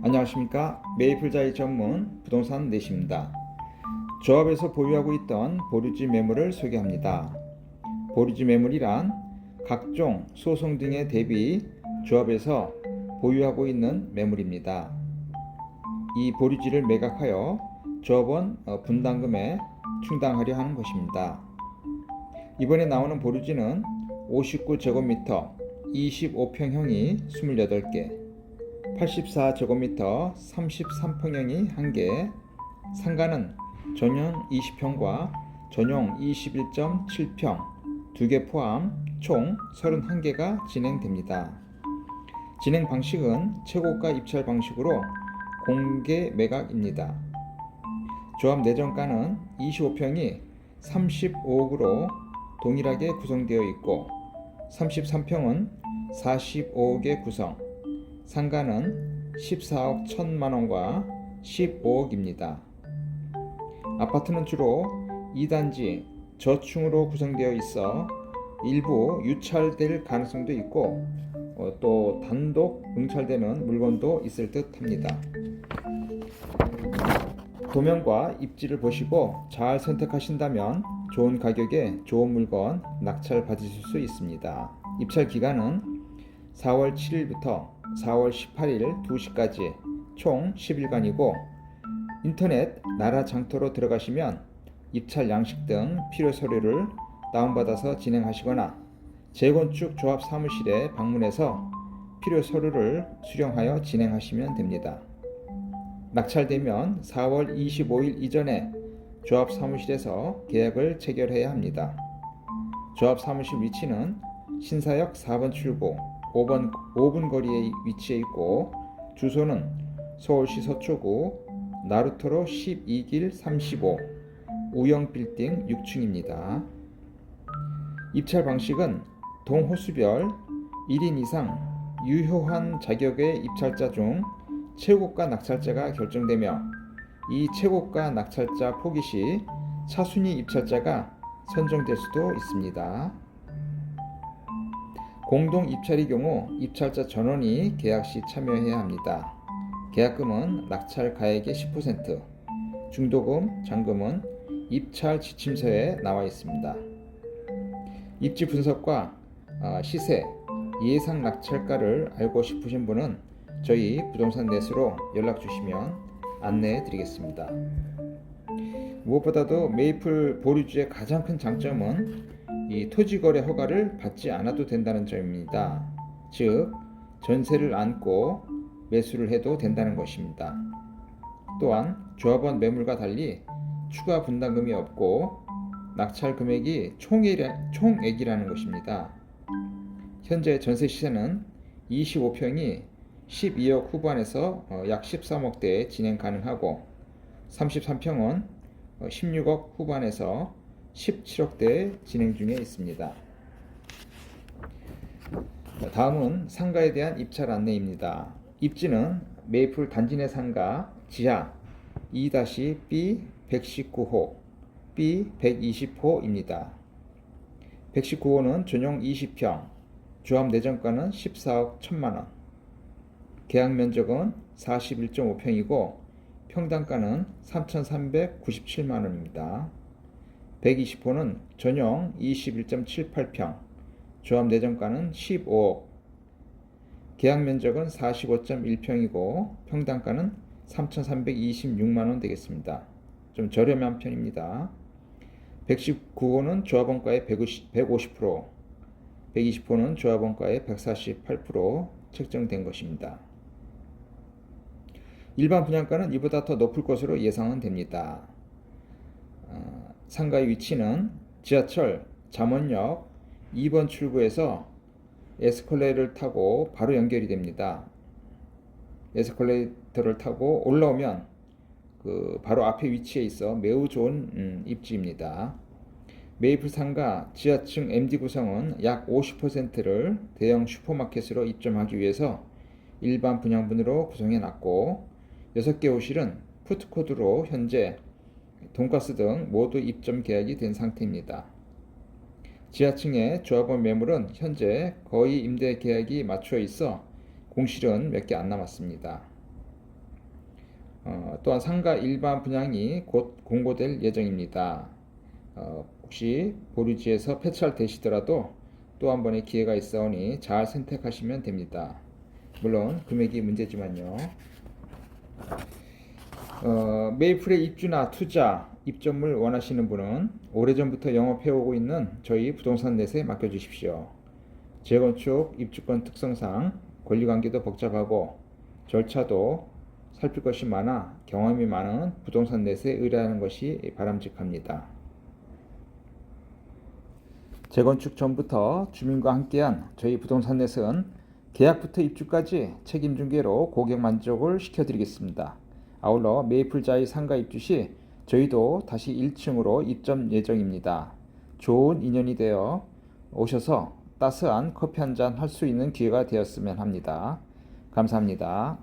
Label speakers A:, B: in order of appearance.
A: 안녕하십니까 메이플자이 전문 부동산 내시입니다. 조합에서 보유하고 있던 보류지 매물을 소개합니다. 보류지 매물이란 각종 소송 등에 대비 조합에서 보유하고 있는 매물입니다. 이 보류지를 매각하여 조합원 어, 분담금에 충당하려 하는 것입니다. 이번에 나오는 보류지는 59제곱미터 25평형이 28개 84제곱미터 33평형이 1개, 상가는 전용 20평과 전용 21.7평 2개 포함 총 31개가 진행됩니다. 진행 방식은 최고가 입찰 방식으로 공개 매각입니다. 조합 내정가는 25평이 35억으로 동일하게 구성되어 있고 33평은 45억의 구성, 상가는 14억 1천만 원과 15억입니다. 아파트는 주로 2단지 저층으로 구성되어 있어 일부 유찰될 가능성도 있고 어, 또 단독 응찰되는 물건도 있을 듯 합니다. 도면과 입지를 보시고 잘 선택하신다면 좋은 가격에 좋은 물건 낙찰 받으실 수 있습니다. 입찰 기간은 4월 7일부터 4월 18일 2시까지 총 10일간이고 인터넷 나라 장터로 들어가시면 입찰 양식 등 필요 서류를 다운받아서 진행하시거나 재건축 조합 사무실에 방문해서 필요 서류를 수령하여 진행하시면 됩니다. 낙찰되면 4월 25일 이전에 조합 사무실에서 계약을 체결해야 합니다. 조합 사무실 위치는 신사역 4번 출구 5번 5분 거리에 위치해 있고 주소는 서울시 서초구 나루터로 12길 35 우영 빌딩 6층입니다. 입찰 방식은 동호수별 1인 이상 유효한 자격의 입찰자 중 최고가 낙찰자가 결정되며 이 최고가 낙찰자 포기 시 차순위 입찰자가 선정될 수도 있습니다. 공동 입찰의 경우 입찰자 전원이 계약 시 참여해야 합니다. 계약금은 낙찰 가액의 10%, 중도금, 잔금은 입찰 지침서에 나와 있습니다. 입지 분석과 아, 시세, 예상 낙찰가를 알고 싶으신 분은 저희 부동산 넷으로 연락 주시면 안내해 드리겠습니다. 무엇보다도 메이플 보류주의 가장 큰 장점은 이 토지 거래 허가를 받지 않아도 된다는 점입니다. 즉 전세를 안고 매수를 해도 된다는 것입니다. 또한 조합원 매물과 달리 추가 분담금이 없고 낙찰 금액이 총액이라, 총액이라는 것입니다. 현재 전세 시세는 25평이 12억 후반에서 어, 약 13억대에 진행 가능하고 33평은 16억 후반에서 17억대에 진행 중에 있습니다. 다음은 상가에 대한 입찰 안내입니다. 입지는 메이플 단지 내 상가 지하 2-B 119호, B 120호입니다. 119호는 전용 20평, 조합 내정가는 14억 1천만 원, 계약 면적은 41.5평이고 평당가는 3,397만 원입니다. 120호는 전용 21.78평, 조합 내정가는 15억, 계약 면적은 45.1평이고 평당가는 3,326만 원 되겠습니다. 좀 저렴한 편입니다. 119호는 조합원가의 150, 150%, 120호는 조합원가의 148% 책정된 것입니다. 일반 분양가는 이보다 더 높을 것으로 예상은 됩니다. 어, 상가의 위치는 지하철 잠원역 2번 출구에서 에스컬레이터를 타고 바로 연결이 됩니다. 에스컬레이터를 타고 올라오면 그 바로 앞에 위치해 있어 매우 좋은 음, 입지입니다. 메이플 상가 지하층 MD 구성은 약 50%를 대형 슈퍼마켓으로 입점하기 위해서 일반 분양분으로 구성해 놨고 6개 호실은 푸드코드로 현재 돈가스 등 모두 입점 계약이 된 상태입니다. 지하층의 조합원 매물은 현재 거의 임대 계약이 맞춰 있어 공실은 몇 개 안 남았습니다. 어, 또한 상가 일반 분양이 곧 공고될 예정입니다. 어, 혹시 보류지에서 폐찰되시더라도 또 한 번의 기회가 있어오니 잘 선택하시면 됩니다. 물론 금액이 문제지만요. 어, 메이플의 입주나 투자, 입점을 원하시는 분은 오래전부터 영업해오고 있는 저희 부동산 넷에 맡겨주십시오. 재건축 입주권 특성상 권리관계도 복잡하고 절차도 살필 것이 많아 경험이 많은 부동산 넷에 의뢰하는 것이 바람직합니다. 재건축 전부터 주민과 함께한 저희 부동산 넷은 계약부터 입주까지 책임 중개로 고객 만족을 시켜드리겠습니다. 아울러 메이플자의 상가 입주 시 저희도 다시 1층으로 입점 예정입니다. 좋은 인연이 되어 오셔서 따스한 커피 한 잔 할 수 있는 기회가 되었으면 합니다. 감사합니다.